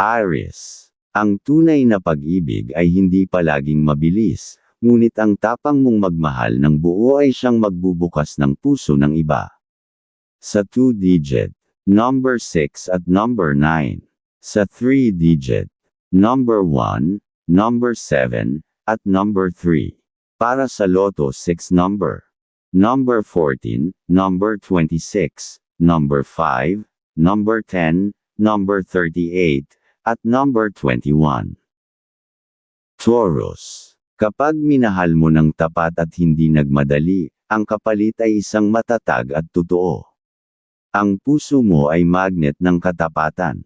Aries. Ang tunay na pag-ibig ay hindi palaging mabilis, ngunit ang tapang mong magmahal ng buo ay siyang magbubukas ng puso ng iba. Sa 2-digit, number 6 at number 9. Sa 3-digit, number 1, number 7, at number 3. Para sa Lotto 6 number. Number 14, number 26, number 5, number 10, number 38, at number 21. Taurus. Kapag minahal mo ng tapat at hindi nagmadali, ang kapalit ay isang matatag at totoo. Ang puso mo ay magnet ng katapatan.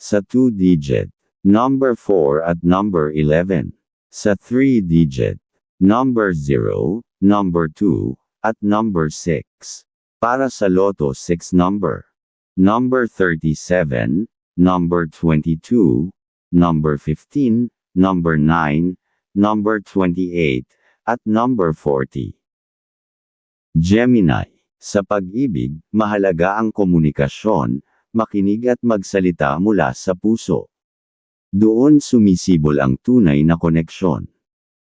Sa 2-digit, number 4 at number 11. Sa 3-digit, number 0, number 2, at number 6. Para sa Lotto 6 number. Number 37, number 22, number 15, number 9, number 28, at number 40. Gemini. Sa pag-ibig, mahalaga ang komunikasyon, makinig at magsalita mula sa puso. Doon sumisibol ang tunay na koneksyon.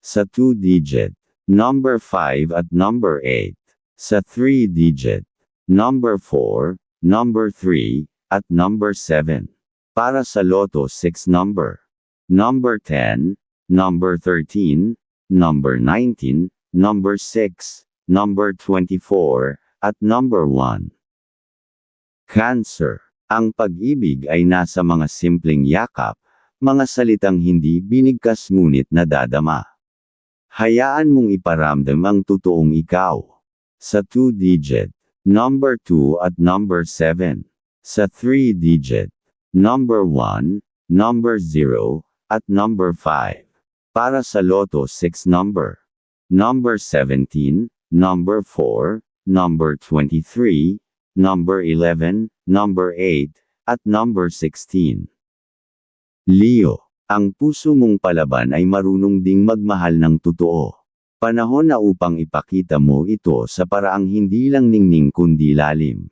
Sa 2-digit, number 5 at number 8, sa 3-digit, number 4, number 3, at number 7. Para sa Lotto 6 number, number 10, number 13, number 19, number 6, number 24, at number 1. Cancer. Ang pag-ibig ay nasa mga simpleng yakap, mga salitang hindi binigkas ngunit nadadama. Hayaan mong iparamdam ang totoong ikaw. Sa 2-digit, number 2 at number 7. Sa 3-digit, number 1, number 0, at number 5. Para sa Lotto 6 number. Number 17, number 4, number 23, number 11, number 8, at number 16. Leo. Ang puso mong palaban ay marunong ding magmahal ng totoo. Panahon na upang ipakita mo ito sa paraang hindi lang ningning kundi lalim.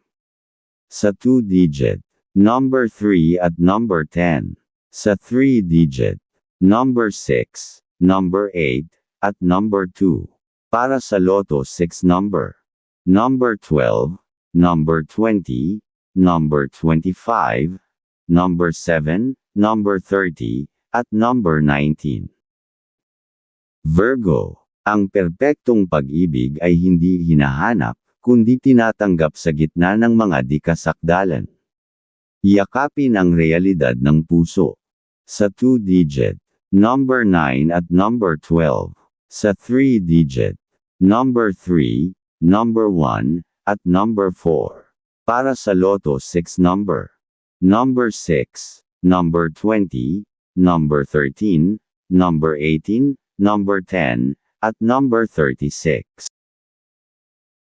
Sa 2-digit, number 3 at number 10. Sa 3-digit, number 6, number 8, at number 2. Para sa Lotto 6 number. Number 12, number 20, number 25, number 7, number 30, at number 19. Virgo. Ang perpektong pag-ibig ay hindi hinahanap, kundi tinatanggap sa gitna ng mga dikasakdalan. Yakapin ang realidad ng puso. Sa 2-digit, number 9 at number 12. Sa 3-digit, number 3, number 1, at number 4. Para sa Lotto 6 number. Number 6, number 20, number 13, number 18, number 10, at number 36.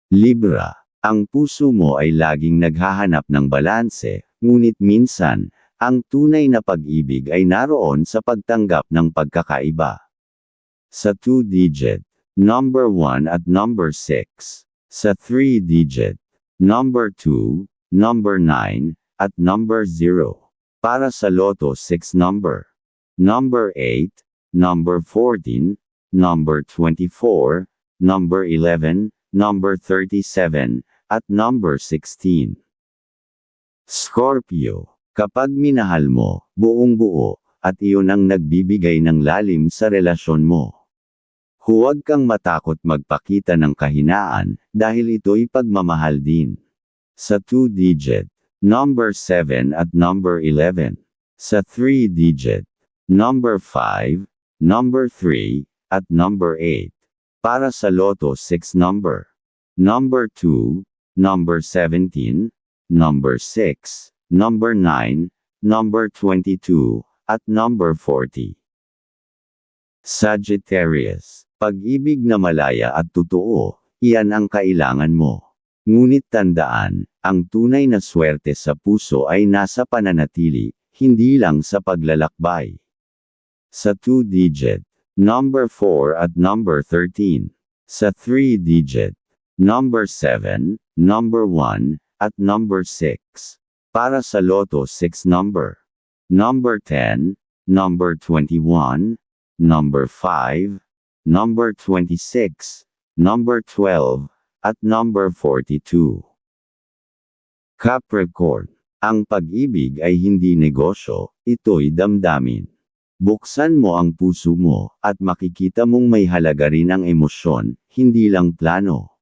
Libra. Ang puso mo ay laging naghahanap ng balanse, ngunit minsan, ang tunay na pag-ibig ay naroon sa pagtanggap ng pagkakaiba. Sa 2-digit, number 1 at number 6. Sa 3-digit, number 2, number 9, at number 0. Para sa Lotto 6 number. Number 8, number 14, number 24, number 11, number 37, at number 16. Scorpio. Kapag minahal mo, buong buo, at iyon ang nagbibigay ng lalim sa relasyon mo. Huwag kang matakot magpakita ng kahinaan, dahil ito'y pagmamahal din. Sa 2-digit, number 7 at number 11. Sa 3-digit, number 5, number 3, at number 8. Para sa Lotto 6 number. Number 2, number 17, number 6, number 9, number 22, at number 40. Sagittarius. Pag-ibig na malaya at totoo, iyan ang kailangan mo. Ngunit tandaan, ang tunay na swerte sa puso ay nasa pananatili, hindi lang sa paglalakbay. Sa 2-digit, number 4 at number 13. Sa 3-digit, number 7, number 1, at number 6. Para sa Lotto 6 number. number 10, number 21, number 5, number 26, number 12, at number 42. Capricorn, ang pag-ibig ay hindi negosyo, ito'y damdamin. Buksan mo ang puso mo, at makikita mong may halaga rin ang emosyon, hindi lang plano.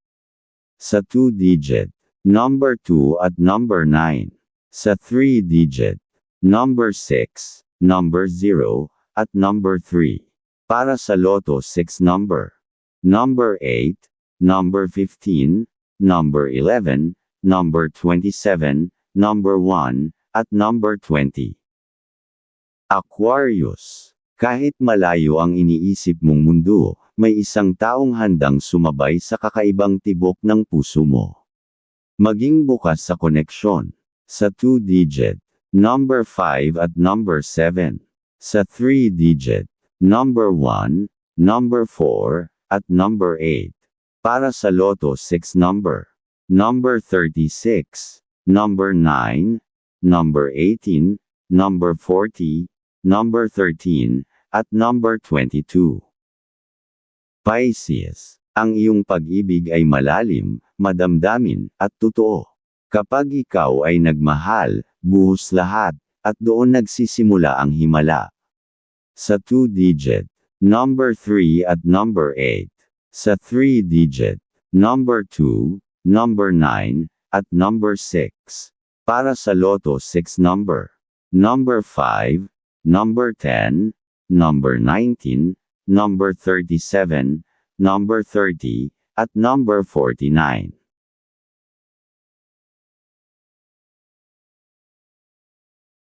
Sa 2-digit, number 2 at number 9. Sa 3-digit, number 6, number 0, at number 3. Para sa Lotto 6 number. Number 8, number 15, number 11, number 27, number 1, at number 20. Aquarius. Kahit malayo ang iniisip mong mundo, may isang taong handang sumabay sa kakaibang tibok ng puso mo. Maging bukas sa koneksyon. Sa 2-digit, number 5 at number 7. Sa 3-digit, number 1, number 4, at number 8. Para sa Lotto 6 number. Number 36, number 9, number 18, number 40, number 13, at number 22. Pisces, ang iyong pag-ibig ay malalim, madamdamin, at totoo. Kapag ikaw ay nagmahal, buhos lahat, at doon nagsisimula ang himala. Sa 2-digit, number 3 at number 8. Sa 3-digit, number 2, number 9, at number 6. Para sa Lotto 6 number. Number 5, number 10, number 19, number 37, number 30, at number 49.